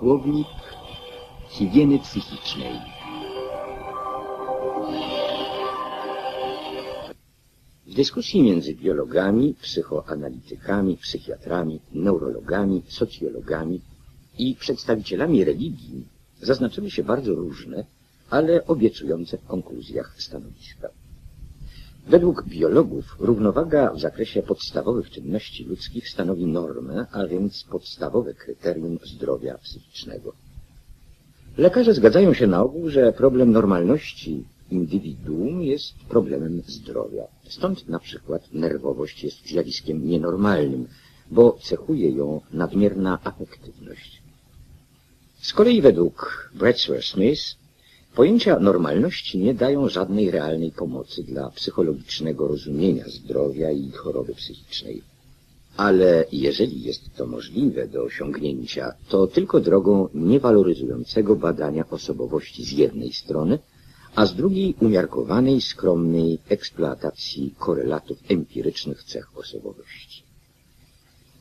Słownik higieny psychicznej. W dyskusji między biologami, psychoanalitykami, psychiatrami, neurologami, socjologami i przedstawicielami religii zaznaczyły się bardzo różne, ale obiecujące w konkluzjach stanowiska. Według biologów równowaga w zakresie podstawowych czynności ludzkich stanowi normę, a więc podstawowe kryterium zdrowia psychicznego. Lekarze zgadzają się na ogół, że problem normalności indywiduum jest problemem zdrowia. Stąd na przykład nerwowość jest zjawiskiem nienormalnym, bo cechuje ją nadmierna afektywność. Z kolei według Bradsworth Smith pojęcia normalności nie dają żadnej realnej pomocy dla psychologicznego rozumienia zdrowia i choroby psychicznej. Ale jeżeli jest to możliwe do osiągnięcia, to tylko drogą niewaloryzującego badania osobowości z jednej strony, a z drugiej umiarkowanej, skromnej eksploatacji korelatów empirycznych cech osobowości.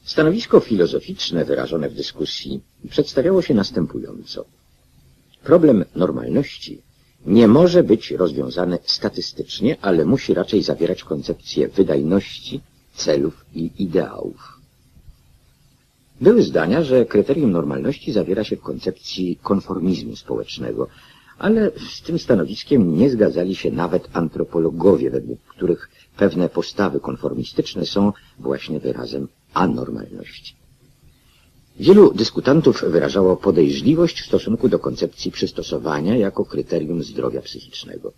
Stanowisko filozoficzne wyrażone w dyskusji przedstawiało się następująco. Problem normalności nie może być rozwiązany statystycznie, ale musi raczej zawierać koncepcję wydajności, celów i ideałów. Były zdania, że kryterium normalności zawiera się w koncepcji konformizmu społecznego, ale z tym stanowiskiem nie zgadzali się nawet antropologowie, według których pewne postawy konformistyczne są właśnie wyrazem anormalności. Wielu dyskutantów wyrażało podejrzliwość w stosunku do koncepcji przystosowania jako kryterium zdrowia psychicznego.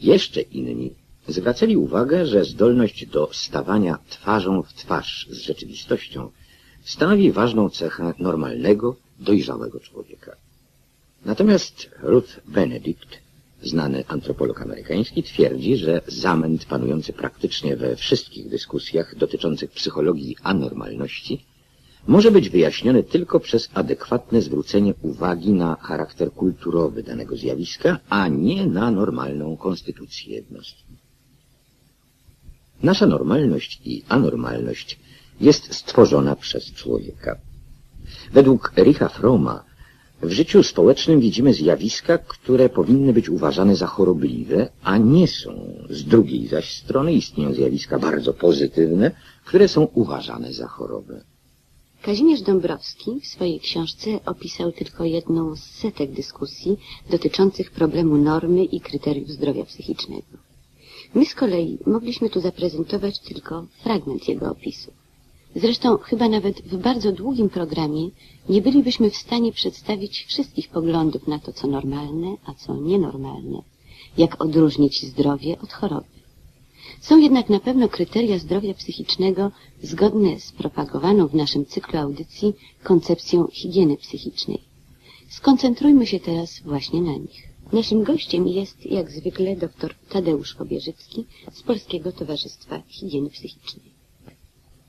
Jeszcze inni zwracali uwagę, że zdolność do stawania twarzą w twarz z rzeczywistością stanowi ważną cechę normalnego, dojrzałego człowieka. Natomiast Ruth Benedict, znany antropolog amerykański, twierdzi, że zamęt panujący praktycznie we wszystkich dyskusjach dotyczących psychologii anormalności może być wyjaśniony tylko przez adekwatne zwrócenie uwagi na charakter kulturowy danego zjawiska, a nie na normalną konstytucję jednostki. Nasza normalność i anormalność jest stworzona przez człowieka. Według Ericha Froma w życiu społecznym widzimy zjawiska, które powinny być uważane za chorobliwe, a nie są. Z drugiej zaś strony istnieją zjawiska bardzo pozytywne, które są uważane za chorobę. Kazimierz Dąbrowski w swojej książce opisał tylko jedną z setek dyskusji dotyczących problemu normy i kryteriów zdrowia psychicznego. My z kolei mogliśmy tu zaprezentować tylko fragment jego opisu. Zresztą chyba nawet w bardzo długim programie nie bylibyśmy w stanie przedstawić wszystkich poglądów na to, co normalne, a co nienormalne, jak odróżnić zdrowie od choroby. Są jednak na pewno kryteria zdrowia psychicznego zgodne z propagowaną w naszym cyklu audycji koncepcją higieny psychicznej. Skoncentrujmy się teraz właśnie na nich. Naszym gościem jest, jak zwykle, dr Tadeusz Pobierzycki z Polskiego Towarzystwa Higieny Psychicznej.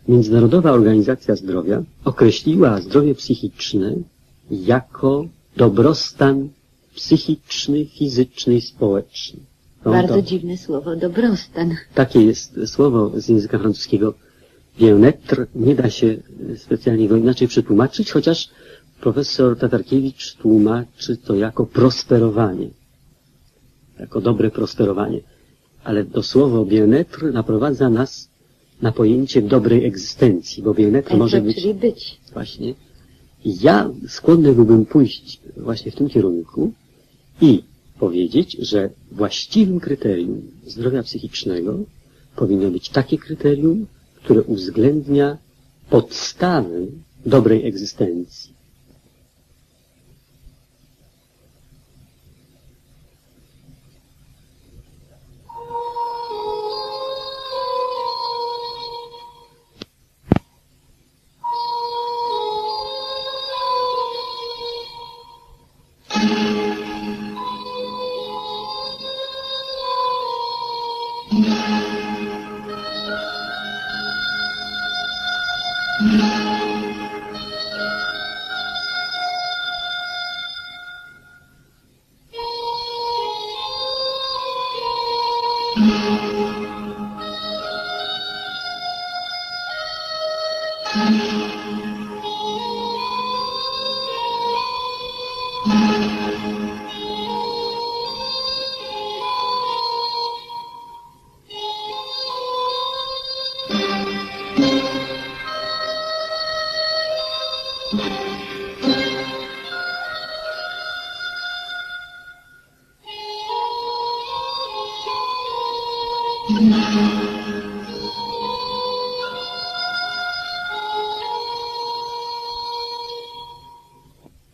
Międzynarodowa Organizacja Zdrowia określiła zdrowie psychiczne jako dobrostan psychiczny, fizyczny i społeczny. No Bardzo to, dziwne słowo, dobrostan. Takie jest słowo z języka francuskiego. Bien-être nie da się specjalnie go inaczej przetłumaczyć, chociaż profesor Tatarkiewicz tłumaczy to jako prosperowanie. Jako dobre prosperowanie. Ale to słowo bien-être naprowadza nas na pojęcie dobrej egzystencji, bo bien-être może być... Czyli być. Właśnie. Ja skłonny byłbym pójść właśnie w tym kierunku i powiedzieć, że właściwym kryterium zdrowia psychicznego powinno być takie kryterium, które uwzględnia podstawy dobrej egzystencji. Yeah.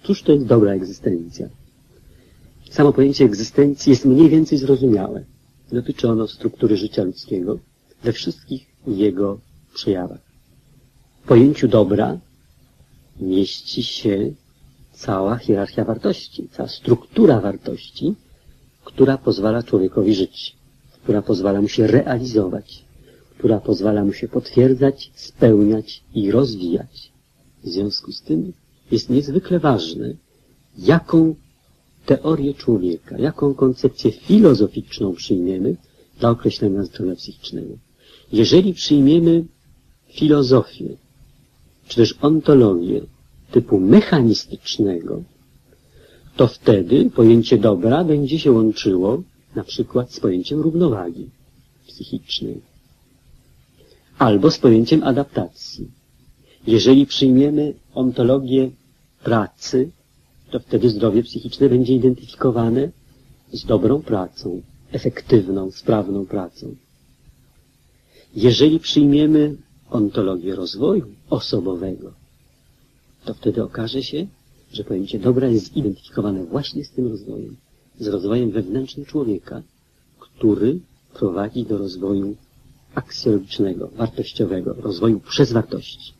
Cóż to jest dobra egzystencja? Samo pojęcie egzystencji jest mniej więcej zrozumiałe. Dotyczy ono struktury życia ludzkiego we wszystkich jego przejawach. W pojęciu dobra mieści się cała hierarchia wartości, cała struktura wartości, która pozwala człowiekowi żyć, która pozwala mu się realizować, która pozwala mu się potwierdzać, spełniać i rozwijać. W związku z tym jest niezwykle ważne, jaką teorię człowieka, jaką koncepcję filozoficzną przyjmiemy dla określenia zdrowia psychicznego. Jeżeli przyjmiemy filozofię, czy też ontologię typu mechanistycznego, to wtedy pojęcie dobra będzie się łączyło na przykład z pojęciem równowagi psychicznej albo z pojęciem adaptacji. Jeżeli przyjmiemy ontologię pracy, to wtedy zdrowie psychiczne będzie identyfikowane z dobrą pracą, efektywną, sprawną pracą. Jeżeli przyjmiemy ontologię rozwoju osobowego, to wtedy okaże się, że pojęcie dobra jest zidentyfikowane właśnie z tym rozwojem, z rozwojem wewnętrznym człowieka, który prowadzi do rozwoju aksjologicznego, wartościowego, rozwoju przez wartości.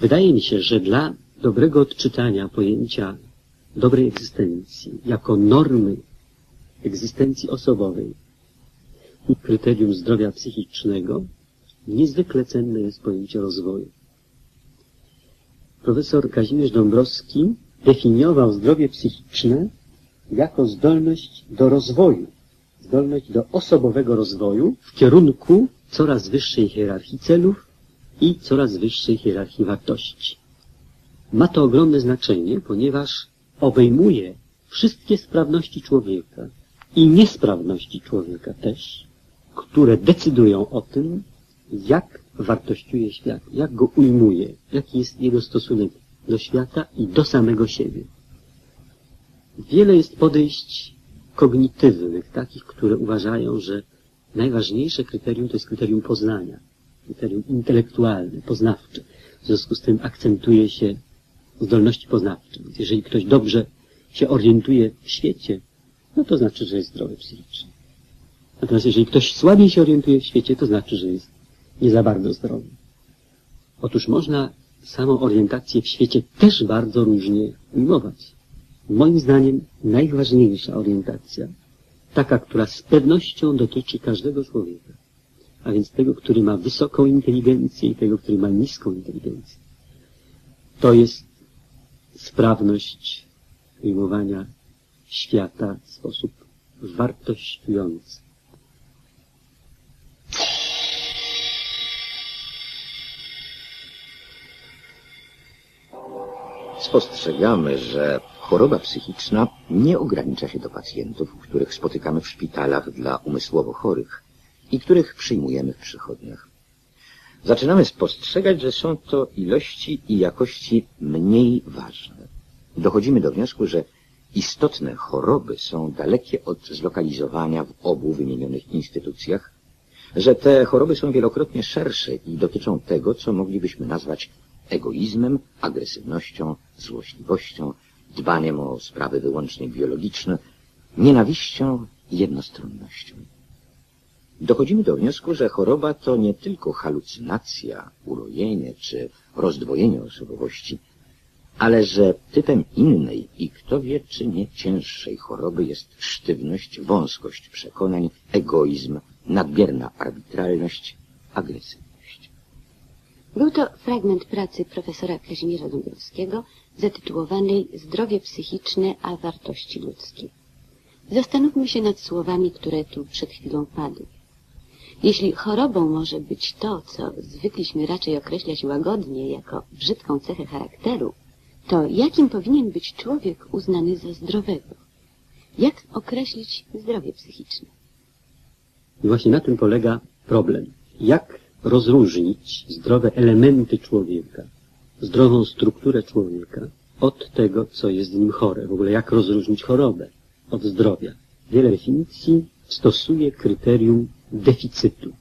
Wydaje mi się, że dla dobrego odczytania pojęcia dobrej egzystencji jako normy egzystencji osobowej i kryterium zdrowia psychicznego niezwykle cenne jest pojęcie rozwoju. Profesor Kazimierz Dąbrowski definiował zdrowie psychiczne jako zdolność do rozwoju, zdolność do osobowego rozwoju w kierunku coraz wyższej hierarchii celów i coraz wyższej hierarchii wartości. Ma to ogromne znaczenie, ponieważ obejmuje wszystkie sprawności człowieka i niesprawności człowieka też, które decydują o tym, jak wartościuje świat, jak go ujmuje, jaki jest jego stosunek do świata i do samego siebie. Wiele jest podejść kognitywnych, takich, które uważają, że najważniejsze kryterium to jest kryterium poznania, kryterium intelektualne, poznawcze. W związku z tym akcentuje się zdolności poznawcze. Więc jeżeli ktoś dobrze się orientuje w świecie, no to znaczy, że jest zdrowy psychicznie. Natomiast jeżeli ktoś słabiej się orientuje w świecie, to znaczy, że jest nie za bardzo zdrowy. Otóż można samą orientację w świecie też bardzo różnie ujmować. Moim zdaniem najważniejsza orientacja, taka, która z pewnością dotyczy każdego człowieka, a więc tego, który ma wysoką inteligencję i tego, który ma niską inteligencję, to jest sprawność ujmowania świata w sposób wartościujący. Spostrzegamy, że choroba psychiczna nie ogranicza się do pacjentów, których spotykamy w szpitalach dla umysłowo chorych i których przyjmujemy w przychodniach. Zaczynamy spostrzegać, że są to ilości i jakości mniej ważne. Dochodzimy do wniosku, że istotne choroby są dalekie od zlokalizowania w obu wymienionych instytucjach, że te choroby są wielokrotnie szersze i dotyczą tego, co moglibyśmy nazwać egoizmem, agresywnością, złośliwością, dbaniem o sprawy wyłącznie biologiczne, nienawiścią i jednostronnością. Dochodzimy do wniosku, że choroba to nie tylko halucynacja, urojenie czy rozdwojenie osobowości, ale że typem innej i kto wie czy nie cięższej choroby jest sztywność, wąskość przekonań, egoizm, nadmierna arbitralność, agresywność. Był to fragment pracy profesora Kazimierza Dąbrowskiego zatytułowanej Zdrowie psychiczne a wartości ludzkie. Zastanówmy się nad słowami, które tu przed chwilą padły. Jeśli chorobą może być to, co zwykliśmy raczej określać łagodnie jako brzydką cechę charakteru, to jakim powinien być człowiek uznany za zdrowego? Jak określić zdrowie psychiczne? I właśnie na tym polega problem. Jak rozróżnić zdrowe elementy człowieka, zdrową strukturę człowieka od tego, co jest w nim chore? W ogóle jak rozróżnić chorobę od zdrowia? Wiele definicji stosuje kryterium deficytu.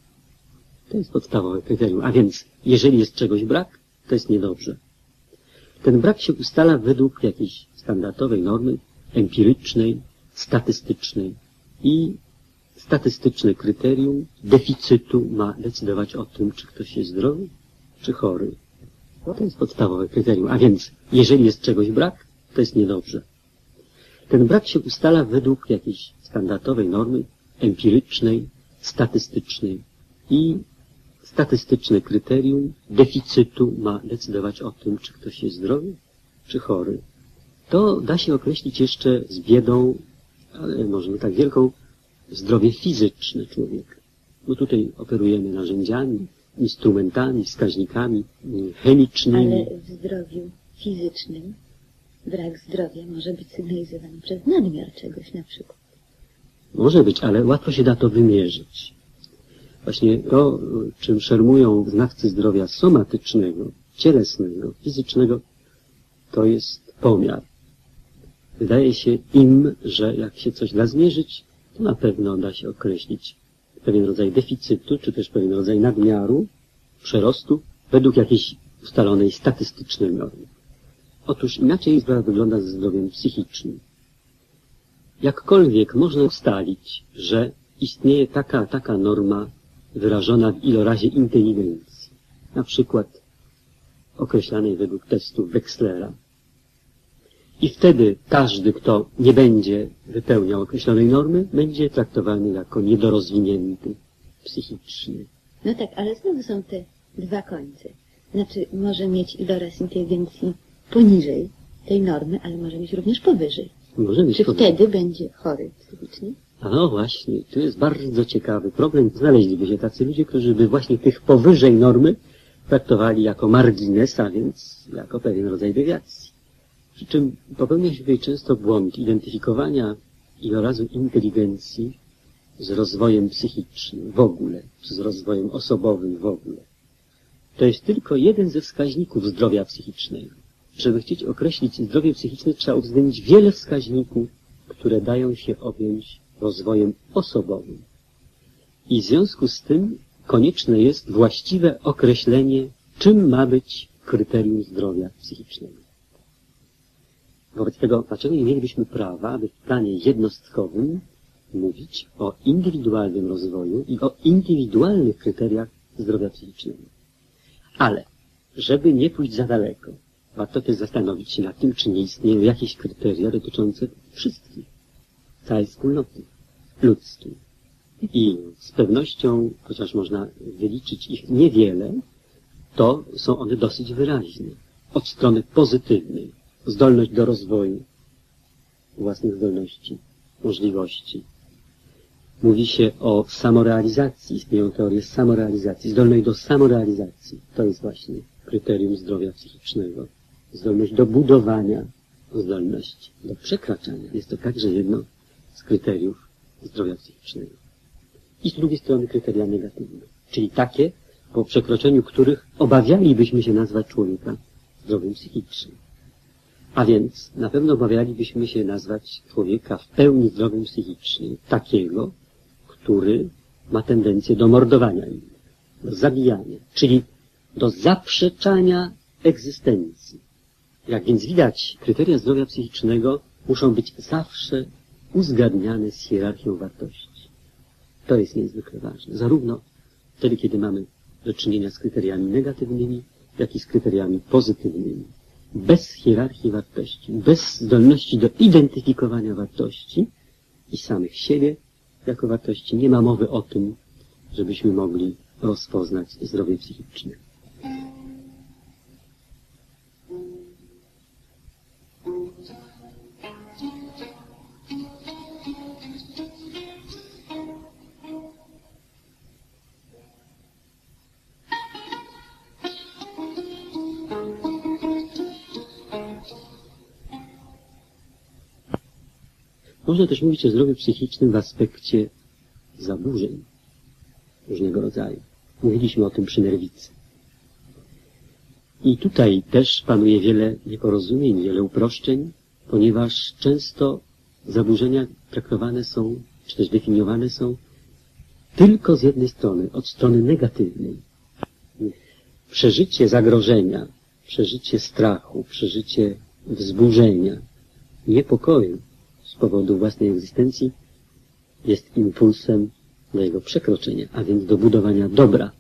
To jest podstawowe kryterium. A więc, jeżeli jest czegoś brak, to jest niedobrze. Ten brak się ustala według jakiejś standardowej normy empirycznej, statystycznej i statystyczne kryterium deficytu ma decydować o tym, czy ktoś jest zdrowy, czy chory. No to jest podstawowe kryterium. A więc, jeżeli jest czegoś brak, to jest niedobrze. Ten brak się ustala według jakiejś standardowej normy empirycznej, statystycznej i statystyczne kryterium deficytu ma decydować o tym, czy ktoś jest zdrowy, czy chory. To da się określić jeszcze z biedą, ale może nie tak wielką, zdrowie fizyczne człowieka. Bo tutaj operujemy narzędziami, instrumentami, wskaźnikami chemicznymi. Ale w zdrowiu fizycznym brak zdrowia może być sygnalizowany przez nadmiar czegoś na przykład. Może być, ale łatwo się da to wymierzyć. Właśnie to, czym szermują znawcy zdrowia somatycznego, cielesnego, fizycznego, to jest pomiar. Wydaje się im, że jak się coś da zmierzyć, to na pewno da się określić pewien rodzaj deficytu, czy też pewien rodzaj nadmiaru, przerostu, według jakiejś ustalonej statystycznej normy. Otóż inaczej sprawa wygląda ze zdrowiem psychicznym. Jakkolwiek można ustalić, że istnieje taka, taka norma wyrażona w ilorazie inteligencji, na przykład określanej według testu Wexlera. I wtedy każdy, kto nie będzie wypełniał określonej normy, będzie traktowany jako niedorozwinięty psychicznie. No tak, ale znowu są te dwa końce. Znaczy, może mieć iloraz inteligencji poniżej tej normy, ale może mieć również powyżej. Może mieć Czy powyżej. wtedy będzie chory psychicznie? A no właśnie, tu jest bardzo ciekawy problem. Znaleźliby się tacy ludzie, którzy by właśnie tych powyżej normy traktowali jako margines, a więc jako pewien rodzaj dewiacji. Przy czym popełnia się tutaj często błąd identyfikowania ilorazu inteligencji z rozwojem psychicznym w ogóle, czy z rozwojem osobowym w ogóle. To jest tylko jeden ze wskaźników zdrowia psychicznego. Żeby chcieć określić zdrowie psychiczne, trzeba uwzględnić wiele wskaźników, które dają się objąć rozwojem osobowym. I w związku z tym konieczne jest właściwe określenie, czym ma być kryterium zdrowia psychicznego. Wobec tego, dlaczego nie mielibyśmy prawa, aby w planie jednostkowym mówić o indywidualnym rozwoju i o indywidualnych kryteriach zdrowia psychicznego? Ale, żeby nie pójść za daleko, warto też zastanowić się nad tym, czy nie istnieją jakieś kryteria dotyczące wszystkich, całej wspólnoty ludzkiej. I z pewnością, chociaż można wyliczyć ich niewiele, to są one dosyć wyraźne. Od strony pozytywnej, zdolność do rozwoju własnych zdolności, możliwości. Mówi się o samorealizacji, istnieją teorie samorealizacji, zdolność do samorealizacji. To jest właśnie kryterium zdrowia psychicznego. Zdolność do budowania, zdolność do przekraczania. Jest to także jedno z kryteriów zdrowia psychicznego. I z drugiej strony kryteria negatywne, czyli takie, po przekroczeniu których obawialibyśmy się nazwać człowieka zdrowym psychicznie. A więc na pewno obawialibyśmy się nazwać człowieka w pełni zdrowym psychicznie, takiego, który ma tendencję do mordowania innych, do zabijania, czyli do zaprzeczania egzystencji. Jak więc widać, kryteria zdrowia psychicznego muszą być zawsze uzgadniane z hierarchią wartości. To jest niezwykle ważne. Zarówno wtedy, kiedy mamy do czynienia z kryteriami negatywnymi, jak i z kryteriami pozytywnymi. Bez hierarchii wartości, bez zdolności do identyfikowania wartości i samych siebie jako wartości, nie ma mowy o tym, żebyśmy mogli rozpoznać zdrowie psychiczne. Można też mówić o zdrowiu psychicznym w aspekcie zaburzeń różnego rodzaju. Mówiliśmy o tym przy nerwicy. I tutaj też panuje wiele nieporozumień, wiele uproszczeń, ponieważ często zaburzenia traktowane są, czy też definiowane są tylko z jednej strony, od strony negatywnej. Przeżycie zagrożenia, przeżycie strachu, przeżycie wzburzenia, niepokoju z powodu własnej egzystencji jest impulsem do jego przekroczenia, a więc do budowania dobra.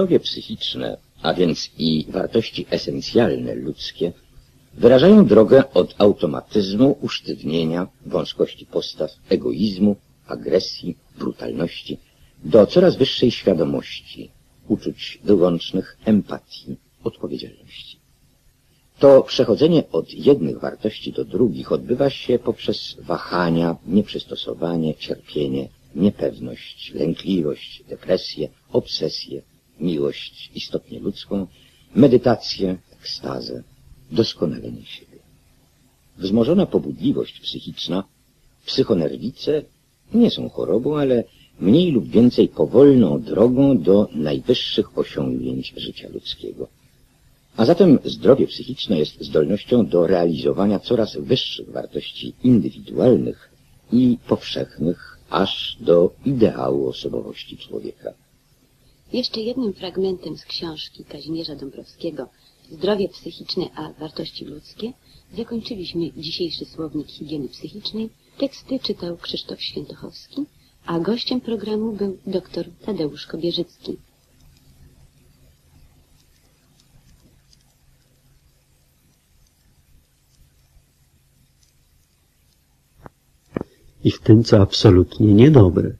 Zdrowie psychiczne, a więc i wartości esencjalne ludzkie, wyrażają drogę od automatyzmu, usztywnienia, wąskości postaw, egoizmu, agresji, brutalności, do coraz wyższej świadomości, uczuć wyłącznych, empatii, odpowiedzialności. To przechodzenie od jednych wartości do drugich odbywa się poprzez wahania, nieprzystosowanie, cierpienie, niepewność, lękliwość, depresję, obsesję, miłość istotnie ludzką, medytację, ekstazę, doskonalenie siebie. Wzmożona pobudliwość psychiczna, psychonerwice nie są chorobą, ale mniej lub więcej powolną drogą do najwyższych osiągnięć życia ludzkiego. A zatem zdrowie psychiczne jest zdolnością do realizowania coraz wyższych wartości indywidualnych i powszechnych, aż do ideału osobowości człowieka. Jeszcze jednym fragmentem z książki Kazimierza Dąbrowskiego Zdrowie psychiczne a wartości ludzkie zakończyliśmy dzisiejszy słownik higieny psychicznej. Teksty czytał Krzysztof Świętochowski, a gościem programu był dr Tadeusz Kobierzycki. I w tym, co absolutnie niedobre.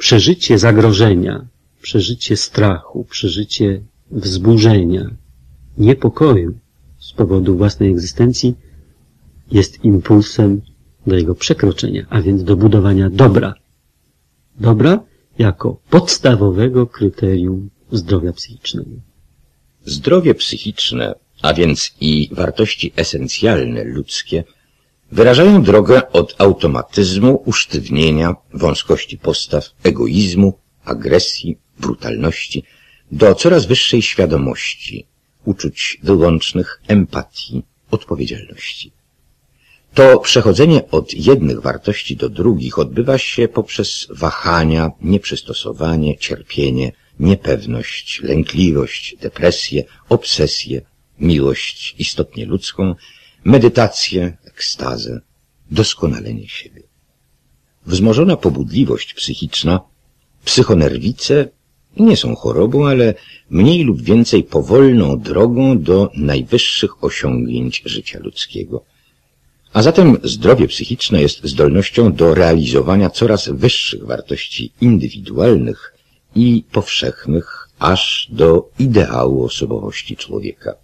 Przeżycie zagrożenia, przeżycie strachu, przeżycie wzburzenia, niepokoju z powodu własnej egzystencji jest impulsem do jego przekroczenia, a więc do budowania dobra. Dobra jako podstawowego kryterium zdrowia psychicznego. Zdrowie psychiczne, a więc i wartości esencjalne ludzkie, wyrażają drogę od automatyzmu, usztywnienia, wąskości postaw, egoizmu, agresji, brutalności, do coraz wyższej świadomości, uczuć wyłącznych, empatii, odpowiedzialności. To przechodzenie od jednych wartości do drugich odbywa się poprzez wahania, nieprzystosowanie, cierpienie, niepewność, lękliwość, depresję, obsesję, miłość istotnie ludzką, medytację, ekstazę, doskonalenie siebie. Wzmożona pobudliwość psychiczna, psychonerwice nie są chorobą, ale mniej lub więcej powolną drogą do najwyższych osiągnięć życia ludzkiego. A zatem zdrowie psychiczne jest zdolnością do realizowania coraz wyższych wartości indywidualnych i powszechnych, aż do ideału osobowości człowieka.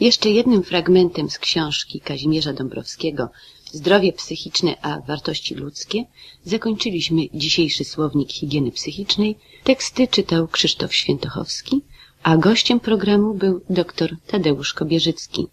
Jeszcze jednym fragmentem z książki Kazimierza Dąbrowskiego Zdrowie psychiczne a wartości ludzkie zakończyliśmy dzisiejszy słownik higieny psychicznej. Teksty czytał Krzysztof Świętochowski, a gościem programu był dr Tadeusz Kobierzycki.